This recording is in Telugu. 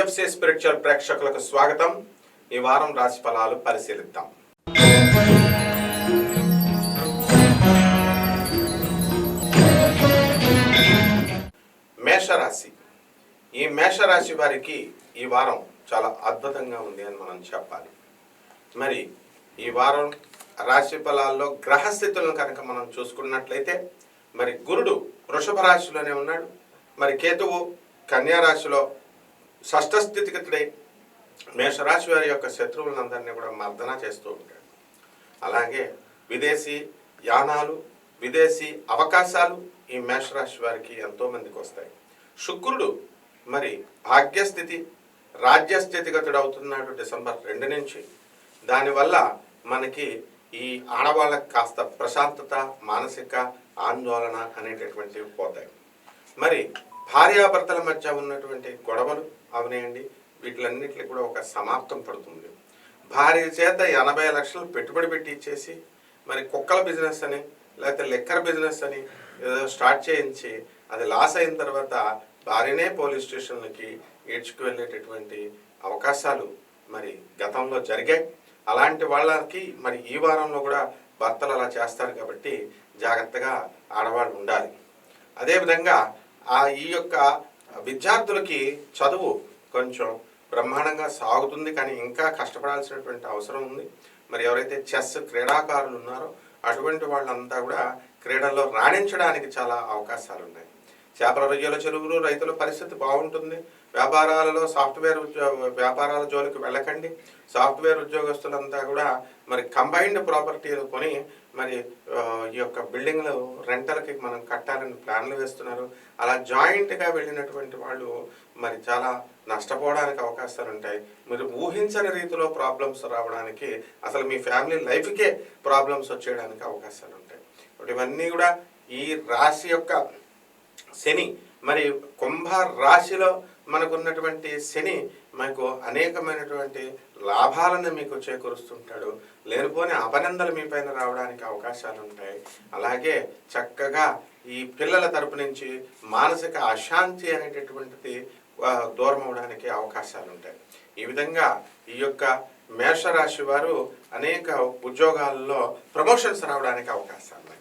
పిక్చర్ ప్రేక్షకులకు స్వాగతం. ఈ వారం రాశి ఫలాలు పరిశీలిద్దాం. మేషరాశి. ఈ మేషరాశి వారికి ఈ వారం చాలా అద్భుతంగా ఉంది అని మనం చెప్పాలి. మరి ఈ వారం రాశి ఫలాల్లో గ్రహస్థితులను కనుక మనం చూసుకున్నట్లయితే మరి గురుడు వృషభ రాశిలోనే ఉన్నాడు. మరి కేతువు కన్యా రాశిలో షష్ఠ స్థితిగతుడై మేషరాశి వారి యొక్క శత్రువులందరినీ కూడా మర్దన చేస్తూ ఉంటాడు. అలాగే విదేశీ యానాలు విదేశీ అవకాశాలు ఈ మేషరాశి వారికి ఎంతోమందికి వస్తాయి. శుక్రుడు మరి భాగ్యస్థితి రాజ్యస్థితిగతుడు అవుతున్నాడు డిసెంబర్ రెండు నుంచి. దానివల్ల మనకి ఈ ఆడవాళ్ళకి కాస్త ప్రశాంతత మానసిక ఆందోళన అనేటటువంటివి పోతాయి. మరి భార్యాభర్తల మధ్య ఉన్నటువంటి గొడవలు అవనేయండి. వీటిలన్నింటికి కూడా ఒక సమాప్తం పడుతుంది. భార్య చేత ఎనభై లక్షలు పెట్టుబడి పెట్టి ఇచ్చేసి మరి కుక్కల బిజినెస్ అని లేకపోతే లెక్కర్ బిజినెస్ అని ఏదో స్టార్ట్ చేయించి అది లాస్ అయిన తర్వాత భార్యనే పోలీస్ స్టేషన్లకి ఏడ్చుకు వెళ్ళేటటువంటి అవకాశాలు మరి గతంలో జరిగాయి. అలాంటి వాళ్ళకి మరి ఈ వారంలో కూడా భర్తలు అలా చేస్తారు కాబట్టి జాగ్రత్తగా ఆడవాళ్ళు ఉండాలి. అదేవిధంగా ఆ ఈ యొక్క విద్యార్థులకి చదువు కొంచెం బ్రహ్మాండంగా సాగుతుంది కానీ ఇంకా కష్టపడాల్సినటువంటి అవసరం ఉంది. మరి ఎవరైతే చెస్ క్రీడాకారులు ఉన్నారో అటువంటి వాళ్ళంతా కూడా క్రీడల్లో రాణించడానికి చాలా అవకాశాలు ఉన్నాయి చేపల రొయ్యల చెరువులు రైతుల పరిస్థితి బాగుంటుంది. వ్యాపారాలలో సాఫ్ట్వేర్ ఉద్యోగ వ్యాపారాల జోలికి వెళ్ళకండి. సాఫ్ట్వేర్ ఉద్యోగస్తులంతా కూడా మరి కంబైన్డ్ ప్రాపర్టీలు కొని మరి ఈ యొక్క బిల్డింగ్లు రెంటల్కి మనం కట్టాలని ప్లాన్లు వేస్తున్నారు. అలా జాయింట్గా వెళ్ళినటువంటి వాళ్ళు మరి చాలా నష్టపోవడానికి అవకాశాలు ఉంటాయి. మీరు ఊహించని రీతిలో ప్రాబ్లమ్స్ రావడానికి అసలు మీ ఫ్యామిలీ లైఫ్కే ప్రాబ్లమ్స్ వచ్చేయడానికి అవకాశాలు ఉంటాయి. ఇవన్నీ కూడా ఈ రాశి యొక్క శని. మరి కుంభ రాశిలో మనకున్నటువంటి శని మనకు అనేకమైనటువంటి లాభాలను మీకు చేకూరుస్తుంటాడు. లేనిపోని అపనందలు మీ పైన రావడానికి అవకాశాలు ఉంటాయి. అలాగే చక్కగా ఈ పిల్లల తరపు నుంచి మానసిక అశాంతి అనేటటువంటిది దూరం అవడానికి అవకాశాలు ఉంటాయి. ఈ విధంగా ఈ యొక్క మేషరాశి వారు అనేక ఉద్యోగాల్లో ప్రమోషన్స్ రావడానికి అవకాశాలు ఉన్నాయి